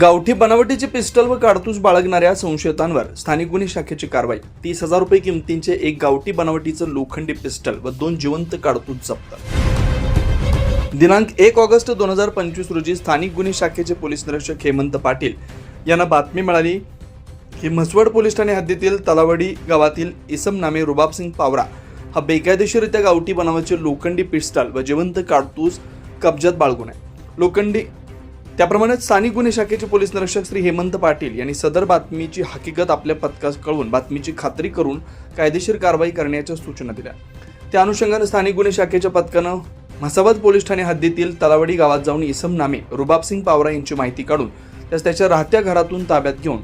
गावठी बनावटीचे पिस्टल व काडतूस बाळगणाऱ्या संशयितांवर स्थानिक गुन्हे शाखेची कारवाई. तीस हजार रुपये किमतींचे एक गावठी बनावटीचं लोखंडी पिस्टल व दोन जिवंत काडतूस जप्त. दिनांक एक ऑगस्ट दोन हजार पंचवीस रोजी स्थानिक गुन्हे शाखेचे पोलीस निरीक्षक हेमंत पाटील यांना बातमी मिळाली की म्हसवड पोलीस ठाणे हद्दीतील तलावडी गावातील इसम नामे रुबाबसिंग पावरा हा बेकायदेशीररित्या गावठी बनावाचे लोखंडी पिस्टल व जिवंत काडतूस कब्जात बाळगून आहे. लोखंडी त्याप्रमाणे स्थानिक गुन्हे शाखेचे पोलीस निरीक्षक श्री हेमंत पाटील यांनी सदर बातमीची हकीकत आपल्या पथकास कळवून बातमीची खात्री करून कायदेशीर कारवाई करण्याच्या सूचना दिल्या. त्या अनुषंगाने स्थानिक गुन्हे शाखेच्या पथकानं म्हसाबाद पोलीस ठाणे हद्दीतील तलावडी गावात जाऊन इसम नामे रुबाबसिंग पावरा यांची माहिती काढून त्यास त्याच्या राहत्या घरातून ताब्यात घेऊन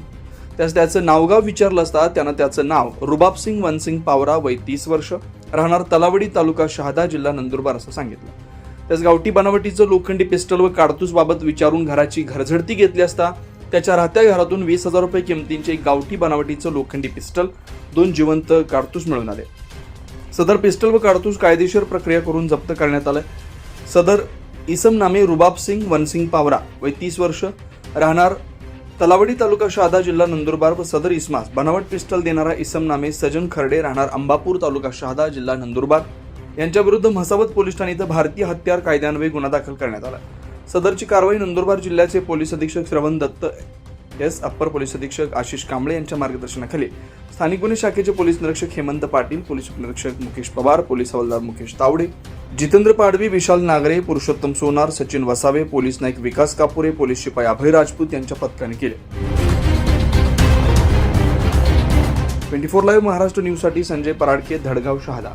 त्यास त्याचं नावगाव विचारलं असता त्यानं त्याचं नाव रुबाबसिंग वनसिंग पावरा वय तीस वर्ष राहणार तलावडी तालुका शहादा जिल्हा नंदुरबार असं सांगितलं. त्यास गावठी बनावटीचं लोखंडी पिस्टल व काडतूसबाबत विचारून घराची घरझडती घेतली असता त्याच्या राहत्या घरातून वीस हजार रुपये किमतींचे एक गावठी बनावटीचं लोखंडी पिस्टल दोन जिवंत काडतूस मिळून आले. सदर पिस्टल व काडतूस कायदेशीर प्रक्रिया करून जप्त करण्यात आलं सदर इसम नामे रुबाब सिंग वनसिंग पावरा वय तीस वर्ष राहणार तलावडी तालुका शहादा जिल्हा नंदुरबार व सदर इस्मास बनावट पिस्टल देणारा इसम नामे सजन खर्डे राहणार अंबापूर तालुका शहादा जिल्हा नंदुरबार. यांच्या विरुद्ध म्हसावत पोलीस ठाणे इथं भारतीय हत्यार कायद्यान्वये गुन्हा दाखल करण्यात आला. सदरची कारवाई नंदुरबार जिल्ह्याचे पोलीस अधीक्षक श्रवण दत्त एस. अप्पर पोलीस अधीक्षक आशिष कांबळे यांच्या मार्गदर्शनाखाली. स्थानिक गुन्हे शाखेचे पोलीस निरीक्षक हेमंत पाटील पोलीस उपनिरीक्षक मुकेश पवार पोलीस हवालदार मुकेश तावडे जितेंद्र पाडवी विशाल नागरे पुरुषोत्तम सोनार सचिन वसावे पोलीस नाईक विकास कापुरे पोलीस शिपाई अभय राजपूत यांच्या पथकाने केले. ट्वेंटी फोर लाईव्ह महाराष्ट्र न्यूजसाठी संजय पराडके धडगाव शहादा.